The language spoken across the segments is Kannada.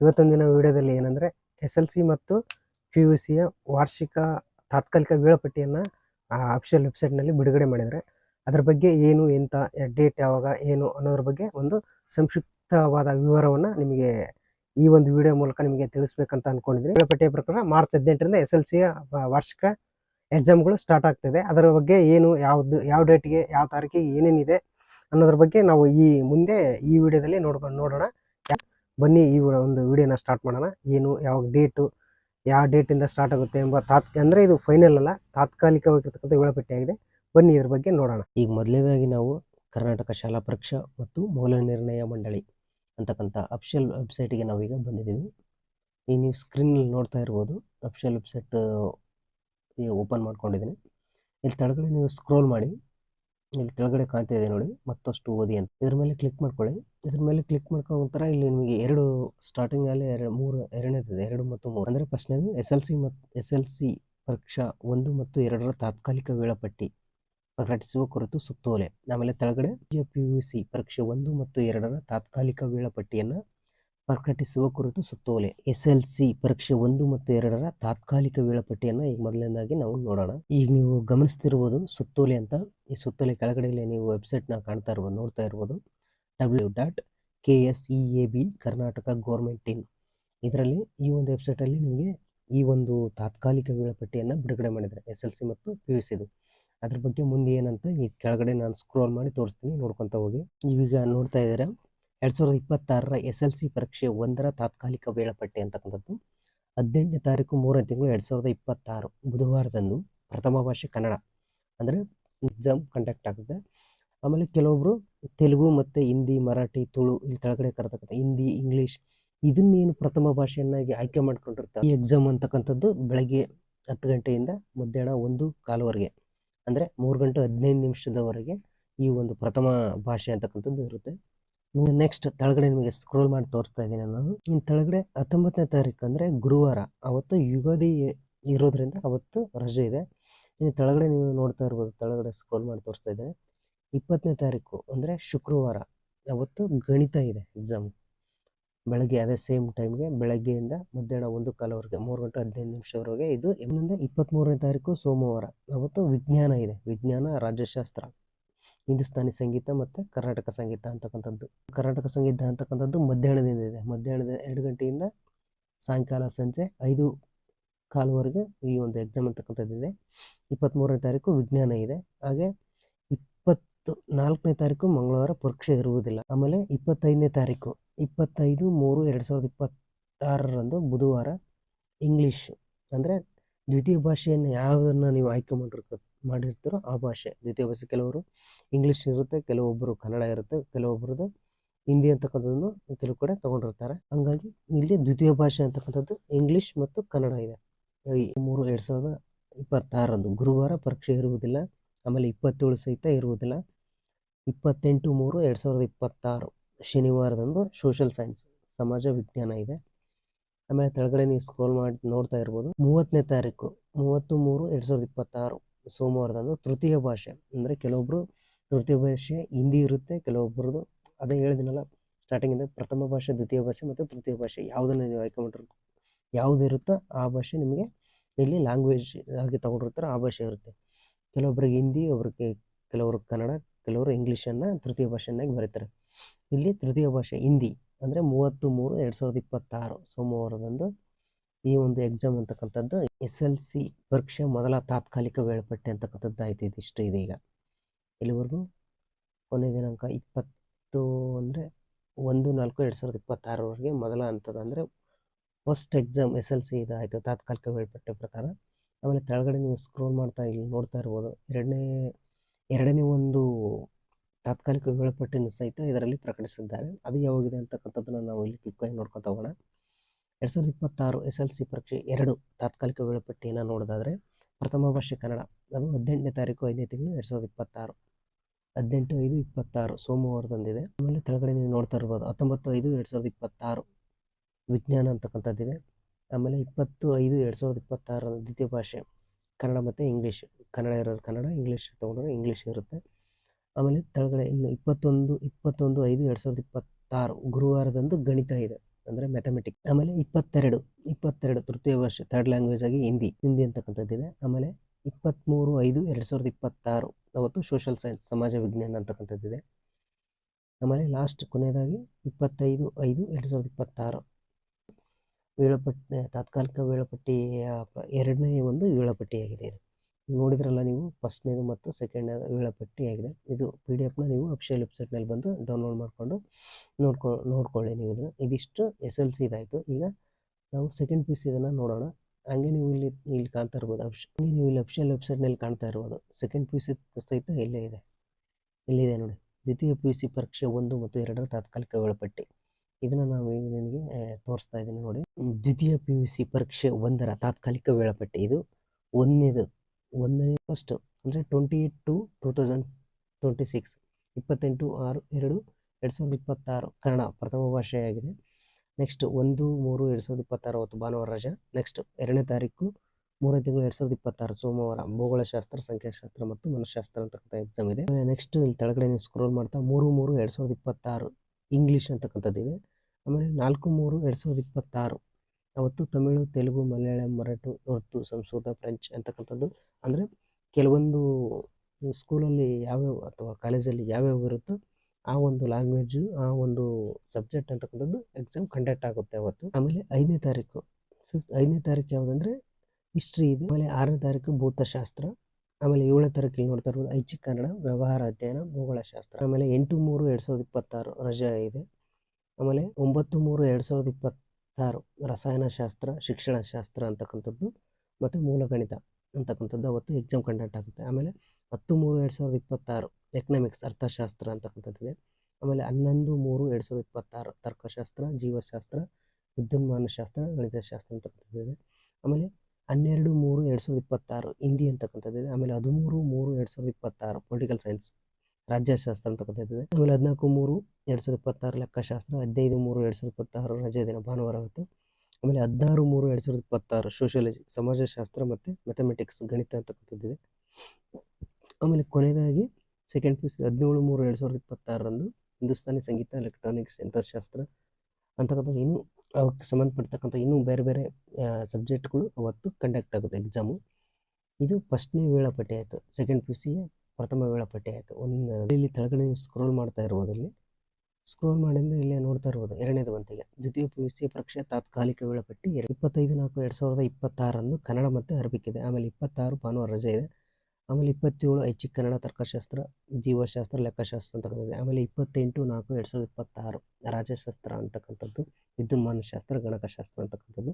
ಇವತ್ತೊಂದಿನ ವಿಡಿಯೋದಲ್ಲಿ ಏನಂದರೆ ಎಸ್ ಎಲ್ ಸಿ ಮತ್ತು ಪಿ ಯು ಸಿಯ ವಾರ್ಷಿಕ ತಾತ್ಕಾಲಿಕ ವೇಳಾಪಟ್ಟಿಯನ್ನು ಅಫಿಷಿಯಲ್ ವೆಬ್ಸೈಟ್ನಲ್ಲಿ ಬಿಡುಗಡೆ ಮಾಡಿದ್ದಾರೆ. ಅದರ ಬಗ್ಗೆ ಏನು, ಎಂತ, ಡೇಟ್ ಯಾವಾಗ, ಏನು ಅನ್ನೋದ್ರ ಬಗ್ಗೆ ಒಂದು ಸಂಕ್ಷಿಪ್ತವಾದ ವಿವರವನ್ನು ನಿಮಗೆ ಈ ಒಂದು ವಿಡಿಯೋ ಮೂಲಕ ನಿಮಗೆ ತಿಳಿಸ್ಬೇಕಂತ ಅಂದ್ಕೊಂಡಿದ್ದೀನಿ ವೇಳಾಪಟ್ಟಿಯ ಪ್ರಕಾರ ಮಾರ್ಚ್ ಹದಿನೆಂಟರಿಂದ ಎಸ್ ಎಲ್ ಸಿಯ ವಾರ್ಷಿಕ ಎಕ್ಸಾಮ್ಗಳು ಸ್ಟಾರ್ಟ್ ಆಗ್ತಿದೆ. ಅದರ ಬಗ್ಗೆ ಏನು, ಯಾವ್ದು, ಯಾವ ಡೇಟ್ಗೆ, ಯಾವ ತಾರೀಕಿಗೆ ಏನೇನಿದೆ ಅನ್ನೋದ್ರ ಬಗ್ಗೆ ನಾವು ಈ ಮುಂದೆ ಈ ವಿಡಿಯೋದಲ್ಲಿ ನೋಡ್ಕೊಂಡು ನೋಡೋಣ. ಬನ್ನಿ ಈ ಒಂದು ವಿಡಿಯೋನ ಸ್ಟಾರ್ಟ್ ಮಾಡೋಣ. ಏನು, ಯಾವಾಗ ಡೇಟು ಯಾವ ಡೇಟಿಂದ ಸ್ಟಾರ್ಟ್ ಆಗುತ್ತೆ ಎಂಬ ತಾತ್ ಅಂದರೆ ಇದು ಫೈನಲ್ ಅಲ್ಲ, ತಾತ್ಕಾಲಿಕವಾಗಿರ್ತಕ್ಕಂಥ ವೇಳಾಪಟ್ಟಿ ಆಗಿದೆ ಬನ್ನಿ ಇದ್ರ ಬಗ್ಗೆ ನೋಡೋಣ. ಈಗ ಮೊದಲನೇದಾಗಿ ನಾವು ಕರ್ನಾಟಕ ಶಾಲಾ ಪರೀಕ್ಷಾ ಮತ್ತು ಮೌಲ್ಯ ನಿರ್ಣಯ ಮಂಡಳಿ ಅಂತಕ್ಕಂಥ ಅಫಿಷಿಯಲ್ ವೆಬ್ಸೈಟಿಗೆ ನಾವೀಗ ಬಂದಿದ್ದೀವಿ. ಈ ನೀವು ಸ್ಕ್ರೀನಲ್ಲಿ ನೋಡ್ತಾ ಇರ್ಬೋದು. ಅಫಿಷಿಯಲ್ ವೆಬ್ಸೈಟ್ ಓಪನ್ ಮಾಡ್ಕೊಂಡಿದ್ದೀನಿ. ಇಲ್ಲಿ ತಳಗಡೆ ನೀವು ಸ್ಕ್ರೋಲ್ ಮಾಡಿ. ಇಲ್ಲಿ ಕೆಳಗಡೆ ಕಾಣ್ತಾ ಇದೆ ನೋಡಿ, ಮತ್ತಷ್ಟು ಓದಿ ಅಂತ. ಇದ್ರ ಮೇಲೆ ಕ್ಲಿಕ್ ಮಾಡ್ಕೊಳ್ಳಿ. ಇದ್ರ ಮೇಲೆ ಕ್ಲಿಕ್ ಮಾಡ್ಕೊಂಡು ನಂತರ ಇಲ್ಲಿ ನಿಮಗೆ ಎರಡು ಸ್ಟಾರ್ಟಿಂಗ್ ಅಲ್ಲಿ ಎರಡು, ಮೂರು ಎರಡನೇದಿದೆ ಎರಡು ಮತ್ತು ಮೂರು. ಅಂದರೆ ಫಸ್ಟ್ನೇದು ಎಸ್ ಎಲ್ ಸಿ ಮತ್ತು ಎಸ್ ಎಲ್ ಸಿ ಪರೀಕ್ಷಾ ಒಂದು ಮತ್ತು ಎರಡರ ತಾತ್ಕಾಲಿಕ ವೇಳಾಪಟ್ಟಿ ಪ್ರಕಟಿಸುವ ಕುರಿತು ಸುತ್ತೋಲೆ. ಆಮೇಲೆ ಕೆಳಗಡೆ ಪಿ ಯು ಸಿ ಪರೀಕ್ಷೆ ಒಂದು ಮತ್ತು ಎರಡರ ತಾತ್ಕಾಲಿಕ ವೇಳಾಪಟ್ಟಿಯನ್ನು ಪ್ರಕಟಿಸುವ ಕುರಿತು ಸುತ್ತೋಲೆ. ಎಸ್ ಎಲ್ ಸಿ ಪರೀಕ್ಷೆ ಒಂದು ಮತ್ತು ಎರಡರ ತಾತ್ಕಾಲಿಕ ವೇಳಾಪಟ್ಟಿಯನ್ನು ಈಗ ಮೊದಲನೇದಾಗಿ ನಾವು ನೋಡೋಣ. ಈಗ ನೀವು ಗಮನಿಸ್ತಿರ್ಬೋದು ಸುತ್ತೋಲೆ ಅಂತ. ಈ ಸುತ್ತೋಲೆ ಕೆಳಗಡೆಯಲ್ಲಿ ನೀವು ವೆಬ್ಸೈಟ್ನ ಕಾಣ್ತಾ ಇರ್ಬೋದು, ನೋಡ್ತಾ ಇರ್ಬೋದು. W dot K S E A B Karnataka government in. ಇದರಲ್ಲಿ ಈ ಒಂದು ವೆಬ್ಸೈಟಲ್ಲಿ ನಿಮಗೆ ಈ ಒಂದು ತಾತ್ಕಾಲಿಕ ವೇಳಾಪಟ್ಟಿಯನ್ನು ಬಿಡುಗಡೆ ಮಾಡಿದ್ದಾರೆ, ಎಸ್ ಎಲ್ ಸಿ ಮತ್ತು ಪಿ ಯು ಸಿದು ಅದ್ರ ಬಗ್ಗೆ ಮುಂದೆ ಏನಂತ ಈ ಕೆಳಗಡೆ ನಾನು ಸ್ಕ್ರೋಲ್ ಮಾಡಿ ತೋರಿಸ್ತೀನಿ, ನೋಡ್ಕೊತ ಹೋಗಿ. ನೀವೀಗ ನೋಡ್ತಾ ಇದ್ದೀರಾ ಎರಡು ಸಾವಿರದ ಇಪ್ಪತ್ತಾರರ ಎಸ್ ಎಲ್ ಸಿ ಪರೀಕ್ಷೆ ಒಂದರ ತಾತ್ಕಾಲಿಕ ವೇಳಾಪಟ್ಟಿ ಅಂತಕ್ಕಂಥದ್ದು. ಹದಿನೆಂಟನೇ ತಾರೀಕು ಮೂರನೇ ತಿಂಗಳು ಎರಡು ಸಾವಿರದ ಇಪ್ಪತ್ತಾರು, ಬುಧವಾರದಂದು ಪ್ರಥಮ ಭಾಷೆ ಕನ್ನಡ ಅಂದರೆ ಎಕ್ಸಾಮ್ ಕಂಡಕ್ಟ್ ಆಗುತ್ತೆ. ಆಮೇಲೆ ಕೆಲವೊಬ್ಬರು ತೆಲುಗು ಮತ್ತು ಹಿಂದಿ, ಮರಾಠಿ, ತುಳು ಇಲ್ಲಿ ಕೆಳಗಡೆ ಕರೆತಕ್ಕಂಥ ಹಿಂದಿ, ಇಂಗ್ಲೀಷ್ ಇದನ್ನೇನು ಪ್ರಥಮ ಭಾಷೆಯನ್ನಾಗಿ ಆಯ್ಕೆ ಮಾಡ್ಕೊಂಡಿರ್ತಾರೆ. ಈ ಎಕ್ಸಾಮ್ ಅಂತಕ್ಕಂಥದ್ದು ಬೆಳಗ್ಗೆ ಹತ್ತು ಗಂಟೆಯಿಂದ ಮಧ್ಯಾಹ್ನ ಒಂದು ಕಾಲುವರೆಗೆ ಅಂದರೆ ಮೂರು ಗಂಟೆ ಹದಿನೈದು ನಿಮಿಷದವರೆಗೆ ಈ ಒಂದು ಪ್ರಥಮ ಭಾಷೆ ಅಂತಕ್ಕಂಥದ್ದು ಇರುತ್ತೆ. ನೆಕ್ಸ್ಟ್ ತಳಗಡೆ ನಿಮಗೆ ಸ್ಕ್ರೋಲ್ ಮಾಡಿ ತೋರಿಸ್ತಾ ಇದ್ದೀನಿ ನಾನು. ಇನ್ನು ತಳಗಡೆ ಹತ್ತೊಂಬತ್ತನೇ ತಾರೀಕು ಅಂದರೆ ಗುರುವಾರ. ಅವತ್ತು ಯುಗಾದಿ ಇರೋದ್ರಿಂದ ಅವತ್ತು ರಜೆ ಇದೆ. ಇನ್ನು ತಳಗಡೆ ನೀವು ನೋಡ್ತಾ ಇರ್ಬೋದು, ತಳಗಡೆ ಸ್ಕ್ರೋಲ್ ಮಾಡಿ ತೋರಿಸ್ತಾ ಇದ್ದೇನೆ. ಇಪ್ಪತ್ತನೇ ತಾರೀಕು ಅಂದರೆ ಶುಕ್ರವಾರ. ಅವತ್ತು ಗಣಿತ ಇದೆ ಎಕ್ಸಾಮ್ ಬೆಳಗ್ಗೆ ಅದೇ ಸೇಮ್ ಟೈಮ್ಗೆ ಬೆಳಗ್ಗೆಯಿಂದ ಮಧ್ಯಾಹ್ನ ಒಂದು ಕಾಲವರೆಗೆ, ಮೂರು ಗಂಟೆ ಹದಿನೈದು ನಿಮಿಷವರೆಗೆ ಇದು ಇನ್ನೊಂದು ಇಪ್ಪತ್ತ್ಮೂರನೇ ತಾರೀಕು ಸೋಮವಾರ. ಅವತ್ತು ವಿಜ್ಞಾನ ಇದೆ, ವಿಜ್ಞಾನ, ರಾಜ್ಯಶಾಸ್ತ್ರ. ಹಿಂದೂಸ್ತಾನಿ ಸಂಗೀತ ಮತ್ತು ಕರ್ನಾಟಕ ಸಂಗೀತ ಅಂತಕ್ಕಂಥದ್ದು. ಕರ್ನಾಟಕ ಸಂಗೀತ ಅಂತಕ್ಕಂಥದ್ದು ಮಧ್ಯಾಹ್ನದಿಂದ ಇದೆ. ಮಧ್ಯಾಹ್ನದ ಎರಡು ಗಂಟೆಯಿಂದ ಸಾಯಂಕಾಲ ಸಂಜೆ ಐದು ಕಾಲವರೆಗೆ ಈ ಒಂದು ಎಕ್ಸಾಮ್ ಅಂತಕ್ಕಂಥದ್ದು ಇದೆ. ಇಪ್ಪತ್ತ್ಮೂರನೇ ತಾರೀಕು ವಿಜ್ಞಾನ ಇದೆ. ಹಾಗೆ ಇಪ್ಪತ್ತು ನಾಲ್ಕನೇ ತಾರೀಕು ಮಂಗಳವಾರ ಪರೀಕ್ಷೆ ಇರುವುದಿಲ್ಲ. ಆಮೇಲೆ ಇಪ್ಪತ್ತೈದನೇ ತಾರೀಕು, ಇಪ್ಪತ್ತೈದು ಮೂರು ಎರಡು ಸಾವಿರದ ಇಪ್ಪತ್ತಾರರಂದು ಬುಧವಾರ ಇಂಗ್ಲೀಷ್ ಅಂದರೆ ದ್ವಿತೀಯ ಭಾಷೆಯನ್ನು ಯಾವುದನ್ನು ನೀವು ಆಯ್ಕೆ ಮಾಡಿರ್ತ ಮಾಡಿರ್ತೀರೋ ಆ ಭಾಷೆ. ದ್ವಿತೀಯ ಭಾಷೆ ಕೆಲವರು ಇಂಗ್ಲೀಷ್ ಇರುತ್ತೆ ಕೆಲವೊಬ್ಬರು ಕನ್ನಡ ಇರುತ್ತೆ ಕೆಲವೊಬ್ಬರದ್ದು ಹಿಂದಿ ಅಂತಕ್ಕಂಥದ್ದನ್ನು ಕೆಲವು ಕಡೆ ತೊಗೊಂಡಿರ್ತಾರೆ. ಹಂಗಾಗಿ ಇಲ್ಲಿ ದ್ವಿತೀಯ ಭಾಷೆ ಅಂತಕ್ಕಂಥದ್ದು ಇಂಗ್ಲೀಷ್ ಮತ್ತು ಕನ್ನಡ ಇದೆ. ಮೂರು ಎರಡು ಸಾವಿರದ ಇಪ್ಪತ್ತಾರರಂದು ಗುರುವಾರ ಪರೀಕ್ಷೆ ಇರುವುದಿಲ್ಲ, ಆಮೇಲೆ ಇಪ್ಪತ್ತೇಳು ಸಹಿತ ಇರುವುದಿಲ್ಲ. ಇಪ್ಪತ್ತೆಂಟು ಮೂರು ಎರಡು ಸಾವಿರದ ಇಪ್ಪತ್ತಾರು ಶನಿವಾರದಂದು ಸೋಷಲ್ ಸೈನ್ಸ್ ಸಮಾಜ ವಿಜ್ಞಾನ ಇದೆ. ಆಮೇಲೆ ಕೆಳಗಡೆ ನೀವು ಸ್ಕ್ರೋಲ್ ಮಾಡಿ ನೋಡ್ತಾ ಇರ್ಬೋದು. ಮೂವತ್ತನೇ ತಾರೀಕು, ಮೂವತ್ತು ಮೂರು ಎರಡು ಸಾವಿರದ ಇಪ್ಪತ್ತಾರು ಸೋಮವಾರದಂದು ತೃತೀಯ ಭಾಷೆ. ಅಂದರೆ ಕೆಲವೊಬ್ಬರು ತೃತೀಯ ಭಾಷೆ ಹಿಂದಿ ಇರುತ್ತೆ ಕೆಲವೊಬ್ಬರದು ಅದೇ ಹೇಳಿದಿನಲ್ಲ ಸ್ಟಾರ್ಟಿಂಗಿಂದ ಪ್ರಥಮ ಭಾಷೆ, ದ್ವಿತೀಯ ಭಾಷೆ ಮತ್ತು ತೃತೀಯ ಭಾಷೆ. ಯಾವುದನ್ನು ನೀವು ಆಯ್ಕೆ ಯಾವುದು ಇರುತ್ತೋ ಆ ಭಾಷೆ ನಿಮಗೆ ಇಲ್ಲಿ ಲ್ಯಾಂಗ್ವೇಜ್ ಆಗಿ ತಗೊಂಡಿರ್ತಾರೋ, ಆ ಭಾಷೆ ಇರುತ್ತೆ. ಕೆಲವೊಬ್ಬರಿಗೆ ಹಿಂದಿ ಒಬ್ರಿಗೆ ಕೆಲವರು ಕನ್ನಡ, ಕೆಲವರು ಇಂಗ್ಲೀಷನ್ನು ತೃತೀಯ ಭಾಷೆಯನ್ನಾಗಿ ಬರೀತಾರೆ. ಇಲ್ಲಿ ತೃತೀಯ ಭಾಷೆ ಹಿಂದಿ. ಅಂದರೆ ಮೂವತ್ತು ಮೂರು ಎರಡು ಸಾವಿರದ ಇಪ್ಪತ್ತಾರು ಸೋಮವಾರದಂದು ಈ ಒಂದು ಎಕ್ಸಾಮ್ ಅಂತಕ್ಕಂಥದ್ದು ಎಸ್ ಎಲ್ ಸಿ ಪರೀಕ್ಷೆ ಮೊದಲ ತಾತ್ಕಾಲಿಕ ವೇಳಾಪಟ್ಟಿ ಅಂತಕ್ಕಂಥದ್ದು ಆಯ್ತು ಇದಿಷ್ಟು ಇದೀಗ ಇಲ್ಲಿವರೆಗೂ ಕೊನೆ ದಿನಾಂಕ ಇಪ್ಪತ್ತು ಅಂದರೆ ಒಂದು ನಾಲ್ಕು ಎರಡು ಸಾವಿರದ ಇಪ್ಪತ್ತಾರವರೆಗೆ ಮೊದಲ ಹಂತದ ಅಂದರೆ first exam S L C ಇದಾಯಿತು ತಾತ್ಕಾಲಿಕ ವೇಳಾಪಟ್ಟಿ ಪ್ರಕಾರ. ಆಮೇಲೆ ಕೆಳಗಡೆ ನೀವು ಸ್ಕ್ರೋಲ್ ಮಾಡ್ತಾ ಇಲ್ಲಿ ನೋಡ್ತಾ ಇರ್ಬೋದು. ಎರಡನೇ ಎರಡನೇ ಒಂದು ತಾತ್ಕಾಲಿಕ ವೇಳಾಪಟ್ಟಿಯನ್ನು ಸಹಿತ ಇದರಲ್ಲಿ ಪ್ರಕಟಿಸಿದ್ದಾರೆ. ಅದು ಯಾವಾಗಿದೆ ಅಂತಕ್ಕಂಥದ್ದನ್ನು ನಾವು ಇಲ್ಲಿ ಕ್ಲಿಕ್ಕಾಗಿ ನೋಡ್ಕೊತ ಹೋಗೋಣ. ಎರಡು ಸಾವಿರದ ಇಪ್ಪತ್ತಾರು ಎಸ್ ಎಲ್ ಸಿ ಪರೀಕ್ಷೆ ಎರಡು ತಾತ್ಕಾಲಿಕ ವೇಳಾಪಟ್ಟಿಯನ್ನು ನೋಡೋದಾದರೆ ಪ್ರಥಮ ಭಾಷೆ ಕನ್ನಡ. ಅದು ಹದಿನೆಂಟನೇ ತಾರೀಕು ಐದನೇ ತಿಂಗಳು ಎರಡು ಸಾವಿರದ ಇಪ್ಪತ್ತಾರು. ಹದಿನೆಂಟು ಐದು ಇಪ್ಪತ್ತಾರು ಸೋಮವಾರದಂದಿದೆ ಆಮೇಲೆ ಕೆಳಗಡೆ ನೀವು ನೋಡ್ತಾ ಇರ್ಬೋದು ಹತ್ತೊಂಬತ್ತು ಐದು ಎರಡು ಸಾವಿರದ ಇಪ್ಪತ್ತಾರು. ವಿಜ್ಞಾನ ಅಂತಕ್ಕಂಥದ್ದಿದೆ. ಆಮೇಲೆ ಇಪ್ಪತ್ತು ಐದು ಎರಡು ಸಾವಿರದ ಇಪ್ಪತ್ತಾರು ದ್ವಿತೀಯ ಭಾಷೆ ಕನ್ನಡ ಮತ್ತು ಇಂಗ್ಲೀಷ್. ಕನ್ನಡ ಇರೋದು ಕನ್ನಡ, ಇಂಗ್ಲೀಷ್ ತೊಗೊಂಡ್ರೆ ಇಂಗ್ಲೀಷ್ ಇರುತ್ತೆ. ಆಮೇಲೆ ತೆಳಗಡೆ ಇನ್ನು ಇಪ್ಪತ್ತೊಂದು ಇಪ್ಪತ್ತೊಂದು ಐದು ಎರಡು ಸಾವಿರದ ಇಪ್ಪತ್ತಾರು ಗುರುವಾರದಂದು ಗಣಿತ ಇದೆ. ಅಂದರೆ ಮ್ಯಾಥಮೆಟಿಕ್ ಆಮೇಲೆ ಇಪ್ಪತ್ತೆರಡು ಇಪ್ಪತ್ತೆರಡು ತೃತೀಯ ವರ್ಷ ಥರ್ಡ್ ಲ್ಯಾಂಗ್ವೇಜ್ ಆಗಿ ಹಿಂದಿ ಹಿಂದಿ ಅಂತಕ್ಕಂಥದ್ದಿದೆ ಆಮೇಲೆ ಇಪ್ಪತ್ತ್ಮೂರು ಐದು, ಎರಡು ಸಾವಿರದ ಇಪ್ಪತ್ತಾರು, ಅವತ್ತು ಸೋಷಲ್ ಸೈನ್ಸ್ ಸಮಾಜ ವಿಜ್ಞಾನ ಅಂತಕ್ಕಂಥದ್ದಿದೆ ಆಮೇಲೆ ಲಾಸ್ಟ್ ಕೊನೆಯದಾಗಿ ಇಪ್ಪತ್ತೈದು, ಐದು, ಎರಡು ಸಾವಿರದ ಇಪ್ಪತ್ತಾರು. ವೇಳಾಪಟ್ಟಿ, ತಾತ್ಕಾಲಿಕ ವೇಳಾಪಟ್ಟಿಯ ಎರಡನೇ ಒಂದು ವೇಳಾಪಟ್ಟಿಯಾಗಿದೆ ನೋಡಿದ್ರಲ್ಲ ನೀವು? ಫಸ್ಟ್ನೇದು ಮತ್ತು ಸೆಕೆಂಡ್ ವೇಳಾಪಟ್ಟಿ ಆಗಿದೆ ಇದು ಪಿ ಡಿ ಎಫ್ನ ನೀವು ಅಫಿಷಿಯಲ್ ವೆಬ್ಸೈಟ್ನಲ್ಲಿ ಬಂದು ಡೌನ್ಲೋಡ್ ಮಾಡಿಕೊಂಡು ನೋಡ್ಕೊ, ನೋಡ್ಕೊಳ್ಳಿ ನೀವು ಇದನ್ನು. ಇದಿಷ್ಟು ಎಸ್ ಎಲ್ ಸಿ ಇದಾಯಿತು. ಈಗ ನಾವು ಸೆಕೆಂಡ್ ಪಿ ಸಿ ಇದನ್ನು ನೋಡೋಣ. ಹಂಗೆ ನೀವು ಇಲ್ಲಿ ಇಲ್ಲಿ ಕಾಣ್ತಾ ಇರ್ಬೋದು. ಹಂಗೆ ನೀವು ಇಲ್ಲಿ ಅಫಿಷಿಯಲ್ ವೆಬ್ಸೈಟ್ನಲ್ಲಿ ಕಾಣ್ತಾ ಇರ್ಬೋದು. ಸೆಕೆಂಡ್ ಪಿ ಯು ಸಿ ಸಹಿತ ಇಲ್ಲೇ ಇದೆ. ಇಲ್ಲಿದೆ ನೋಡಿ. ದ್ವಿತೀಯ ಪಿ ಯು ಸಿ ಪರೀಕ್ಷೆ ಒಂದು ಮತ್ತು ಎರಡರ ತಾತ್ಕಾಲಿಕ ವೇಳಾಪಟ್ಟಿ. ಇದನ್ನು ನಾವು ಈಗ ನಿಮಗೆ ತೋರಿಸ್ತಾ ಇದ್ದೀನಿ ನೋಡಿ. ದ್ವಿತೀಯ ಪಿ ಯು ಸಿ ಪರೀಕ್ಷೆ ಒಂದರ ತಾತ್ಕಾಲಿಕ ವೇಳಾಪಟ್ಟಿ. ಇದು ಒಂದನೇದು ಒಂದನೇ ಫಸ್ಟ್ ಅಂದರೆ twenty eight to two thousand twenty six ಇಪ್ಪತ್ತೆಂಟು, ಆರು, ಎರಡು ಎರಡು ಸಾವಿರದ ಇಪ್ಪತ್ತಾರು ಕನ್ನಡ ಪ್ರಥಮ ಭಾಷೆಯಾಗಿದೆ. ನೆಕ್ಸ್ಟ್ ಒಂದು, ಮೂರು, ಎರಡು ಸಾವಿರದ ಇಪ್ಪತ್ತಾರು ಅವತ್ತು ಭಾನುವಾರ ರಜೆ. ನೆಕ್ಸ್ಟ್ ಎರಡನೇ ತಾರೀಕು, ಮೂರನೇ ತಿಂಗಳು ಎರಡು ಸಾವಿರದ ಇಪ್ಪತ್ತಾರು ಸೋಮವಾರ ಭೂಗೋಳಶಾಸ್ತ್ರ, ಸಂಖ್ಯಾಶಾಸ್ತ್ರ ಮತ್ತು ಮನಶಾಸ್ತ್ರ ಅಂತಕ್ಕಂಥ ಎಕ್ಸಾಮ್ ಇದೆ. ನೆಕ್ಸ್ಟ್ ಇಲ್ಲಿ ತೆಳಗಡೆ ನೀವು ಸ್ಕ್ರೋಲ್ ಮಾಡ್ತಾ ಮೂರು ಮೂರು, ಎರಡು ಸಾವಿರದ ಇಪ್ಪತ್ತಾರು ಇಂಗ್ಲೀಷ್ ಅಂತಕ್ಕಂಥದ್ದಿದೆ ಆಮೇಲೆ ನಾಲ್ಕು, ಮೂರು, ಎರಡು ಸಾವಿರದ ಇಪ್ಪತ್ತಾರು ಅವತ್ತು ತಮಿಳು, ತೆಲುಗು, ಮಲಯಾಳಂ, ಮರಾಠಿ ಉರ್ದು ಸಂಸ್ಕೃತ, ಫ್ರೆಂಚ್ ಅಂತಕ್ಕಂಥದ್ದು. ಅಂದರೆ ಕೆಲವೊಂದು ಸ್ಕೂಲಲ್ಲಿ ಯಾವ್ಯಾವ ಅಥವಾ ಕಾಲೇಜಲ್ಲಿ ಯಾವ್ಯಾವ ಇರುತ್ತೋ ಆ ಒಂದು ಲ್ಯಾಂಗ್ವೇಜು ಆ ಒಂದು ಸಬ್ಜೆಕ್ಟ್ ಅಂತಕ್ಕಂಥದ್ದು ಎಕ್ಸಾಮ್ ಕಂಡಕ್ಟ್ ಆಗುತ್ತೆ ಅವತ್ತು ಆಮೇಲೆ ಐದನೇ ತಾರೀಕು. ಫಿಫ್ತ್ ಐದನೇ ತಾರೀಕು ಯಾವುದಂದ್ರೆ ಹಿಸ್ಟ್ರಿ ಇದೆ. ಆಮೇಲೆ ಆರನೇ ತಾರೀಕು ಭೂತಶಾಸ್ತ್ರ. ಆಮೇಲೆ ಏಳನೇ ತಾರೀಕಿಗೆ ನೋಡ್ತಾ ಇರ್ಬೋದು ಐಚ್ಛಿಕ ಕನ್ನಡ, ವ್ಯವಹಾರ ಅಧ್ಯಯನ, ಭೂಗೋಳಶಾಸ್ತ್ರ. ಆಮೇಲೆ ಎಂಟು ಮೂರು ಎರಡು ಸಾವಿರದ ಇಪ್ಪತ್ತಾರು ರಜೆ ಇದೆ. ಆಮೇಲೆ ಒಂಬತ್ತು ಮೂರು ಎರಡು ಸಾವಿರದ ಇಪ್ಪತ್ತಾರು ರಸಾಯನಶಾಸ್ತ್ರ, ಶಿಕ್ಷಣಶಾಸ್ತ್ರ ಅಂತಕ್ಕಂಥದ್ದು ಮತ್ತು ಮೂಲಗಣಿತ ಅಂತಕ್ಕಂಥದ್ದು ಅವತ್ತು ಎಕ್ಸಾಮ್ ಕಂಡಕ್ಟ್ ಆಗುತ್ತೆ. ಆಮೇಲೆ ಹತ್ತು ಮೂರು ಎರಡು ಸಾವಿರದ ಇಪ್ಪತ್ತಾರು ಎಕನಾಮಿಕ್ಸ್ ಅರ್ಥಶಾಸ್ತ್ರ ಅಂತಕ್ಕಂಥದ್ದಿದೆ ಆಮೇಲೆ ಹನ್ನೊಂದು ಮೂರು ಎರಡು ಸಾವಿರದ ಇಪ್ಪತ್ತಾರು ತರ್ಕಶಾಸ್ತ್ರ, ಜೀವಶಾಸ್ತ್ರ, ವಿದ್ಯುನ್ಮಾನಶಾಸ್ತ್ರ, ಗಣಿತಶಾಸ್ತ್ರ ಅಂತಕ್ಕಂಥದ್ದಿದೆ ಆಮೇಲೆ ಹನ್ನೆರಡು ಮೂರು ಎರಡು ಸಾವಿರದ ಇಪ್ಪತ್ತಾರು ಹಿಂದಿ ಅಂತಕ್ಕಂಥದ್ದಿದೆ ಆಮೇಲೆ ಹದಿಮೂರು ಮೂರು ಎರಡು ಸಾವಿರದ ಇಪ್ಪತ್ತಾರು ಪೊಲಿಟಿಕಲ್ ಸೈನ್ಸ್ ರಾಜ್ಯಶಾಸ್ತ್ರ ಅಂತಕ್ಕಂಥದ್ದಿದೆ ಆಮೇಲೆ ಹದಿನಾಲ್ಕು ಮೂರು ಎರಡು ಸಾವಿರದ ಇಪ್ಪತ್ತಾರು ಲೆಕ್ಕಶಾಸ್ತ್ರ, ಹದಿನೈದು ಮೂರು ಎರಡು ಸಾವಿರದ ಇಪ್ಪತ್ತಾರು ರಜೆ ದಿನ ಭಾನುವಾರ ಆಗುತ್ತೆ ಆಮೇಲೆ ಹದಿನಾರು ಮೂರು ಎರಡು ಸಾವಿರದ ಇಪ್ಪತ್ತಾರು ಸೋಷಿಯಾಲಜಿ ಸಮಾಜಶಾಸ್ತ್ರ ಮತ್ತು ಮ್ಯಾಥಮೆಟಿಕ್ಸ್ ಗಣಿತ ಅಂತಕ್ಕಂಥದ್ದಿದೆ ಆಮೇಲೆ ಕೊನೆಯದಾಗಿ ಸೆಕೆಂಡ್ ಪಿ ಯು ಸಿ ಹದಿನೇಳು ಮೂರು ಎರಡು ಸಾವಿರದ ಇಪ್ಪತ್ತಾರರಂದು ಹಿಂದೂಸ್ತಾನಿ ಸಂಗೀತ ಎಲೆಕ್ಟ್ರಾನಿಕ್ಸ್ ಯಂತ್ರಶಾಸ್ತ್ರ ಅಂತಕ್ಕಂಥದ್ದು ಇನ್ನೂ ಅವಕ್ಕೆ ಸಂಬಂಧಪಡ್ತಕ್ಕಂಥ ಇನ್ನೂ ಬೇರೆ ಬೇರೆ ಸಬ್ಜೆಕ್ಟ್ಗಳು ಅವತ್ತು ಕಂಡಕ್ಟ್ ಆಗುತ್ತೆ ಎಕ್ಸಾಮು ಇದು ಫಸ್ಟ್ನೇ ವೇಳಾಪಟ್ಟಿ ಆಯಿತು. ಸೆಕೆಂಡ್ ಪಿ ಯು ಸಿಯ ಪ್ರಥಮ ವೇಳಾಪಟ್ಟಿ ಆಯಿತು. ಒಂದು ಇಲ್ಲಿ ಕೆಳಗಡೆ ಸ್ಕ್ರೋಲ್ ಮಾಡ್ತಾ ಇರ್ಬೋದು ಇಲ್ಲಿ ಸ್ಕ್ರೋಲ್ ಮಾಡಿಂದ ಇಲ್ಲೇ ನೋಡ್ತಾ ಇರ್ಬೋದು. ಎರಡನೇದು ಬಂತಿಗೆ ದ್ವಿತೀಯ ಪಿ ಯು ಸಿ ಪರೀಕ್ಷೆ ತಾತ್ಕಾಲಿಕ ವೇಳಾಪಟ್ಟಿ ಇಪ್ಪತ್ತೈದು ನಾಲ್ಕು ಎರಡು ಸಾವಿರದ ಇಪ್ಪತ್ತಾರರಂದು ಕನ್ನಡ ಮತ್ತು ಅರಬಿಕ್ ಇದೆ ಆಮೇಲೆ ಇಪ್ಪತ್ತಾರು ಭಾನುವಾರ ರಜೆ ಇದೆ. ಆಮೇಲೆ ಇಪ್ಪತ್ತೇಳು ಐಚ್ಛಿಕ ಕನ್ನಡ ತರ್ಕಶಾಸ್ತ್ರ, ಜೀವಶಾಸ್ತ್ರ, ಲೆಕ್ಕಶಾಸ್ತ್ರ ಅಂತಕ್ಕಂಥದ್ದು ಆಮೇಲೆ ಇಪ್ಪತ್ತೆಂಟು ನಾಲ್ಕು ಎರಡು ಸಾವಿರದ ಇಪ್ಪತ್ತಾರು ರಾಜಶಾಸ್ತ್ರ ಅಂತಕ್ಕಂಥದ್ದು, ವಿದ್ಯುನ್ಮಾನಶಾಸ್ತ್ರ, ಗಣಕಶಾಸ್ತ್ರ ಅಂತಕ್ಕಂಥದ್ದು.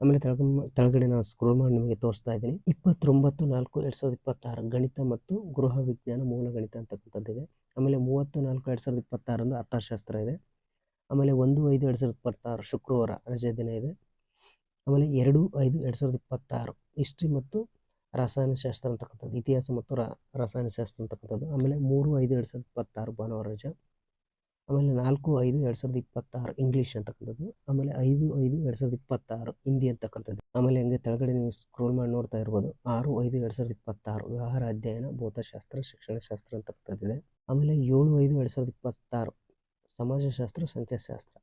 ಆಮೇಲೆ ತೆಳಗ, ತೆಳಗಡೆ ನಾನು ಸ್ಕ್ರೋಲ್ ಮಾಡಿ ನಿಮಗೆ ತೋರಿಸ್ತಾ ಇದ್ದೀನಿ. ಇಪ್ಪತ್ತೊಂಬತ್ತು ನಾಲ್ಕು ಎರಡು ಸಾವಿರದ ಇಪ್ಪತ್ತಾರು ಗಣಿತ ಮತ್ತು ಗೃಹ ವಿಜ್ಞಾನ ಮೂಲ ಗಣಿತ ಅಂತಕ್ಕಂಥದ್ದಿದೆ ಆಮೇಲೆ ಮೂವತ್ತು ನಾಲ್ಕು ಎರಡು ಸಾವಿರದ ಇಪ್ಪತ್ತಾರರಂದು ಅರ್ಥಶಾಸ್ತ್ರ ಇದೆ. ಆಮೇಲೆ ಒಂದು ಐದು ಎರಡು ಸಾವಿರದ ಇಪ್ಪತ್ತಾರು ಶುಕ್ರವಾರ ರಜೆ ದಿನ ಇದೆ. ಆಮೇಲೆ ಎರಡು ಐದು ಎರಡು ಸಾವಿರದ ಇಪ್ಪತ್ತಾರು ಹಿಸ್ಟ್ರಿ ಮತ್ತು ರಸಾಯನಶಾಸ್ತ್ರ ಅಂತಕ್ಕಂಥದ್ದು, ಇತಿಹಾಸ ಮತ್ತು ರಸಾಯನಶಾಸ್ತ್ರ ಅಂತಕ್ಕಂಥದ್ದು. ಆಮೇಲೆ ಮೂರು ಐದು ಎರಡು ಸಾವಿರದ ಇಪ್ಪತ್ತಾರು ಭಾನುವಾರ ರಜೆ. ಆಮೇಲೆ ನಾಲ್ಕು, ಐದು ಎರಡು ಸಾವಿರದ ಇಪ್ಪತ್ತಾರು ಇಂಗ್ಲೀಷ್ ಅಂತಕ್ಕಂಥದ್ದು, ಆಮೇಲೆ ಐದು ಐದು ಎರಡು ಸಾವಿರದ ಇಪ್ಪತ್ತಾರು ಹಿಂದಿ ಅಂತಕ್ಕಂಥದ್ದು. ಆಮೇಲೆ ಹಂಗೆ ತೆಳಗಡೆ ನೀವು ಸ್ಕ್ರೋಲ್ ಮಾಡಿ ನೋಡ್ತಾ ಇರ್ಬೋದು, ಆರು, ಐದು ಎರಡು ಸಾವಿರದ ಇಪ್ಪತ್ತಾರು ವ್ಯವಹಾರ ಅಧ್ಯಯನ, ಭೌತಶಾಸ್ತ್ರ, ಶಿಕ್ಷಣಶಾಸ್ತ್ರ ಅಂತಕ್ಕಂಥದ್ದಿದೆ. ಆಮೇಲೆ ಏಳು, ಐದು ಎರಡು ಸಾವಿರದ ಇಪ್ಪತ್ತಾರು ಸಮಾಜಶಾಸ್ತ್ರ, ಸಂಖ್ಯಾಶಾಸ್ತ್ರ.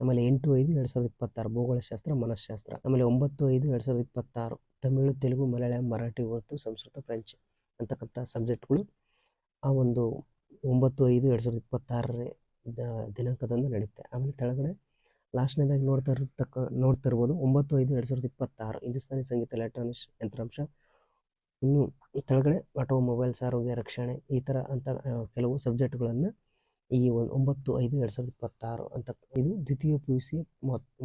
ಆಮೇಲೆ ಎಂಟು, ಐದು ಎರಡು ಸಾವಿರದ ಇಪ್ಪತ್ತಾರು ಭೂಗೋಳಶಾಸ್ತ್ರ, ಮನಃಶಾಸ್ತ್ರ. ಆಮೇಲೆ ಒಂಬತ್ತು, ಐದು ಎರಡು ಸಾವಿರದ ಇಪ್ಪತ್ತಾರು ತಮಿಳು, ತೆಲುಗು, ಮಲಯಾಳಂ, ಮರಾಠಿ, ಉರ್ದು, ಸಂಸ್ಕೃತ, ಫ್ರೆಂಚ್ ಅಂತಕ್ಕಂಥ ಸಬ್ಜೆಕ್ಟ್ಗಳು ಆ ಒಂದು ಒಂಬತ್ತು, ಐದು ಎರಡು ಸಾವಿರದ ಇಪ್ಪತ್ತಾರನೇ ದ- ದಿನಾಂಕದಂದು ನಡೆಯುತ್ತೆ ಆಮೇಲೆ ಕೆಳಗಡೆ ಲಾಸ್ಟ್ನೇದಾಗಿ ನೋಡ್ತಾ ಇರತಕ್ಕ, ನೋಡ್ತಾ ಇರ್ಬೋದು ಒಂಬತ್ತು ಐದು ಎರಡು ಸಾವಿರದ ಇಪ್ಪತ್ತಾರು ಹಿಂದೂಸ್ತಾನಿ ಸಂಗೀತ ಎಲೆಕ್ಟ್ರಾನಿಕ್ಸ್ ಯಂತ್ರಾಂಶ. ಇನ್ನು ಕೆಳಗಡೆ ಆಟೋಮೊಬೈಲ್ಸ್ ಆರೋಗ್ಯ ರಕ್ಷಣೆ ಈ ಥರ ಅಂತ ಕೆಲವು ಸಬ್ಜೆಕ್ಟ್ಗಳನ್ನು ಈ ಒಂದು ಒಂಬತ್ತು, ಐದು, ಎರಡು ಸಾವಿರದ ಇಪ್ಪತ್ತಾರು ಅಂತ ಇದು ದ್ವಿತೀಯ ಪಿ ಯು ಸಿ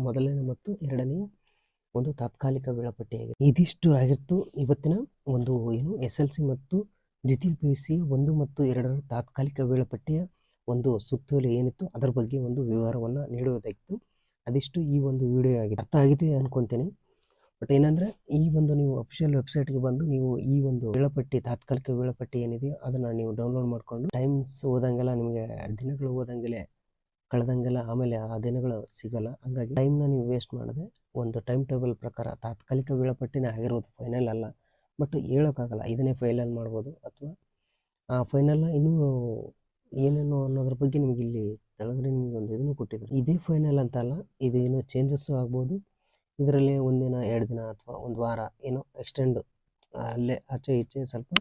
ಮೊದಲನೇ ಮತ್ತು ಎರಡನೆಯ ಒಂದು ತಾತ್ಕಾಲಿಕ ವೇಳಾಪಟ್ಟಿಯಾಗಿದೆ. ಇದಿಷ್ಟು ಆಗಿತ್ತು ಇವತ್ತಿನ ಒಂದು ಏನು ಎಸ್ ಎಲ್ ಸಿ ಮತ್ತು ದ್ವಿತೀಯ ಪಿ ಯು ಸಿ ಒಂದು ಮತ್ತು ಎರಡರ ತಾತ್ಕಾಲಿಕ ವೇಳಾಪಟ್ಟಿಯ ಒಂದು ಸುತ್ತೋಲೆ ಏನಿತ್ತು ಅದರ ಬಗ್ಗೆ ಒಂದು ವಿವರವನ್ನು ನೀಡುವುದಾಗಿತ್ತು. ಅದಿಷ್ಟು ಈ ಒಂದು ವಿಡಿಯೋ ಆಗಿದೆ. ಅರ್ಥ ಆಗಿದೆ ಅಂದ್ಕೊತೀನಿ ಬಟ್ ಏನಂದರೆ, ಈ ಒಂದು ನೀವು ಅಫಿಷಿಯಲ್ ವೆಬ್ಸೈಟ್ಗೆ ಬಂದು ನೀವು ಈ ಒಂದು ವೇಳಾಪಟ್ಟಿ, ತಾತ್ಕಾಲಿಕ ವೇಳಾಪಟ್ಟಿ ಏನಿದೆಯೋ ಅದನ್ನು ನೀವು ಡೌನ್ಲೋಡ್ ಮಾಡಿಕೊಂಡು ಟೈಮ್ಸ್ ಓದಂಗೆಲ್ಲ ನಿಮಗೆ ದಿನಗಳು ಹೋದಂಗೆಲ್ಲ, ಕಳೆದಂಗೆಲ್ಲ ಆಮೇಲೆ ಆ ದಿನಗಳು ಸಿಗಲ್ಲ. ಹಂಗಾಗಿ ಟೈಮ್ನ ನೀವು ವೇಸ್ಟ್ ಮಾಡದೆ ಒಂದು ಟೈಮ್ ಟೇಬಲ್ ಪ್ರಕಾರ ತಾತ್ಕಾಲಿಕ ವೇಳಾಪಟ್ಟಿನೇ ಆಗಿರೋದು ಫೈನಲ್ ಅಲ್ಲ. ಬಟ್ ಹೇಳೋಕ್ಕಾಗಲ್ಲ. ಇದನ್ನೇ ಫೈನಲ್ ಮಾಡ್ಬೋದು. ಅಥವಾ ಆ ಫೈನಲ್ ಇನ್ನೂ ಏನೇನು ಅನ್ನೋದ್ರ ಬಗ್ಗೆ ನಿಮಗೆ ಇಲ್ಲಿ ತೆಳಗಡೆ ನಿಮಗೆ ಒಂದು ಇದನ್ನು ಕೊಟ್ಟಿದ್ದಾರೆ. ಇದೇ ಫೈನಲ್ ಅಂತ ಅಲ್ಲ ಇದು ಏನೋ ಚೇಂಜಸ್ಸು ಆಗ್ಬೋದು. ಇದರಲ್ಲಿ ಒಂದಿನ, ಎರಡು ದಿನ ಅಥವಾ ಒಂದು ವಾರ ಏನೋ ಎಕ್ಸ್ಟೆಂಡ್ ಅಲ್ಲೇ ಆಚೆ ಈಚೆ ಸ್ವಲ್ಪ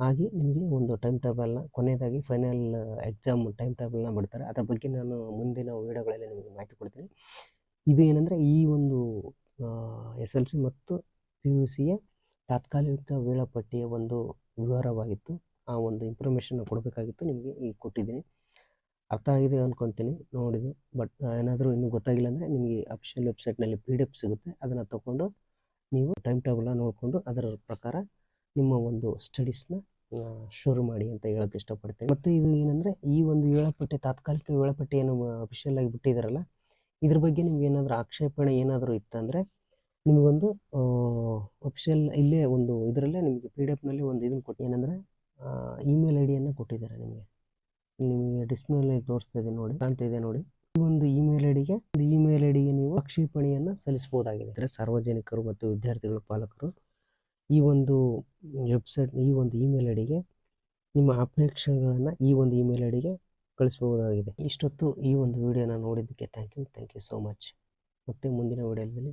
ಆಗಿ ನಿಮಗೆ ಒಂದು ಟೈಮ್ ಟೇಬಲ್ನ ಕೊನೆಯದಾಗಿ ಫೈನಲ್ ಎಕ್ಸಾಮ್ ಟೈಮ್ ಟೇಬಲ್ನ ಬಿಡ್ತಾರೆ. ಅದರ ಬಗ್ಗೆ ನಾನು ಮುಂದಿನ ವೀಡಿಯೋಗಳಲ್ಲಿ ನಿಮಗೆ ಮಾಹಿತಿ ಕೊಡ್ತೀನಿ. ಇದು ಏನಂದರೆ ಈ ಒಂದು ಎಸ್ ಎಲ್ ಸಿ ಮತ್ತು ಪಿ ಯು ಸಿಯ ತಾತ್ಕಾಲಿಕ ವೇಳಾಪಟ್ಟಿಯ ಒಂದು ವಿವರವಾಗಿತ್ತು. ಆ ಒಂದು ಇನ್ಫಾರ್ಮೇಷನ್ನ ಕೊಡಬೇಕಾಗಿತ್ತು ನಿಮಗೆ ಈಗ ಕೊಟ್ಟಿದ್ದೀನಿ. ಅರ್ಥ ಆಗಿದೆ ಅಂದ್ಕೊತೀನಿ ನೋಡಿದ್ದು ಬಟ್ ಏನಾದರೂ ಇನ್ನೂ ಗೊತ್ತಾಗಿಲ್ಲ ಅಂದರೆ ನಿಮಗೆ ಅಫಿಷಿಯಲ್ ವೆಬ್ಸೈಟ್ನಲ್ಲಿ ಪಿ ಡಿ ಎಫ್ ಸಿಗುತ್ತೆ. ಅದನ್ನು ತಗೊಂಡು ನೀವು ಟೈಮ್ ಟೇಬಲ್ನ ನೋಡಿಕೊಂಡು ಅದರ ಪ್ರಕಾರ ನಿಮ್ಮ ಒಂದು ಸ್ಟಡೀಸ್ನ ಶುರು ಮಾಡಿ ಅಂತ ಹೇಳೋಕ್ಕೆ ಇಷ್ಟಪಡ್ತೇನೆ. ಮತ್ತು ಇದು ಏನಂದರೆ ಈ ಒಂದು ವೇಳಾಪಟ್ಟಿ, ತಾತ್ಕಾಲಿಕ ವೇಳಾಪಟ್ಟಿ ಏನು ಅಫಿಷಿಯಲ್ ಆಗಿ ಬಿಟ್ಟಿದ್ದಾರಲ್ಲ ಇದ್ರ ಬಗ್ಗೆ ನಿಮ್ಗೆ ಏನಾದರೂ ಆಕ್ಷೇಪಣೆ ಏನಾದರೂ ಇತ್ತಂದರೆ ನಿಮಗೊಂದು ಅಫಿಷಿಯಲ್ ಇಲ್ಲೇ ಒಂದು ಇದರಲ್ಲೇ ನಿಮಗೆ ಪಿ ಡಿ ಎಫ್ನಲ್ಲಿ ಒಂದು ಇದನ್ನು ಕೊಟ್ಟು ಏನಂದರೆ ಇಮೇಲ್ ಐ ಡಿಯನ್ನು ಕೊಟ್ಟಿದ್ದಾರೆ ನಿಮಗೆ. ನಿಮಗೆ ಡಿಸ್ಪ್ಲೇನಲ್ಲಿ ತೋರಿಸ್ತಾ ಇದೆ ನೋಡಿ, ಕಾಣ್ತಾ ಇದೆ ನೋಡಿ. ಈ ಒಂದು ಇಮೇಲ್ ಐ ಡಿಗೆ ಒಂದು ಇಮೇಲ್ ಐ ಡಿಗೆ ನೀವು ಆಕ್ಷೇಪಣೆಯನ್ನು ಸಲ್ಲಿಸಬಹುದಾಗಿದೆ. ಅಂದರೆ ಸಾರ್ವಜನಿಕರು ಮತ್ತು ವಿದ್ಯಾರ್ಥಿಗಳು, ಪಾಲಕರು ಈ ಒಂದು ವೆಬ್ಸೈಟ್ ಈ ಒಂದು ಇಮೇಲ್ ಐ ಡಿಗೆ ನಿಮ್ಮ ಅಪೇಕ್ಷೆಗಳನ್ನು ಈ ಒಂದು ಇಮೇಲ್ ಐ ಡಿಗೆ ಕಳಿಸಬಹುದಾಗಿದೆ. ಇಷ್ಟೊತ್ತು ಈ ಒಂದು ವಿಡಿಯೋನ ನೋಡಿದ್ದಕ್ಕೆ thank you thank you so much ಮತ್ತೆ ಮುಂದಿನ ವಿಡಿಯೋದಲ್ಲಿ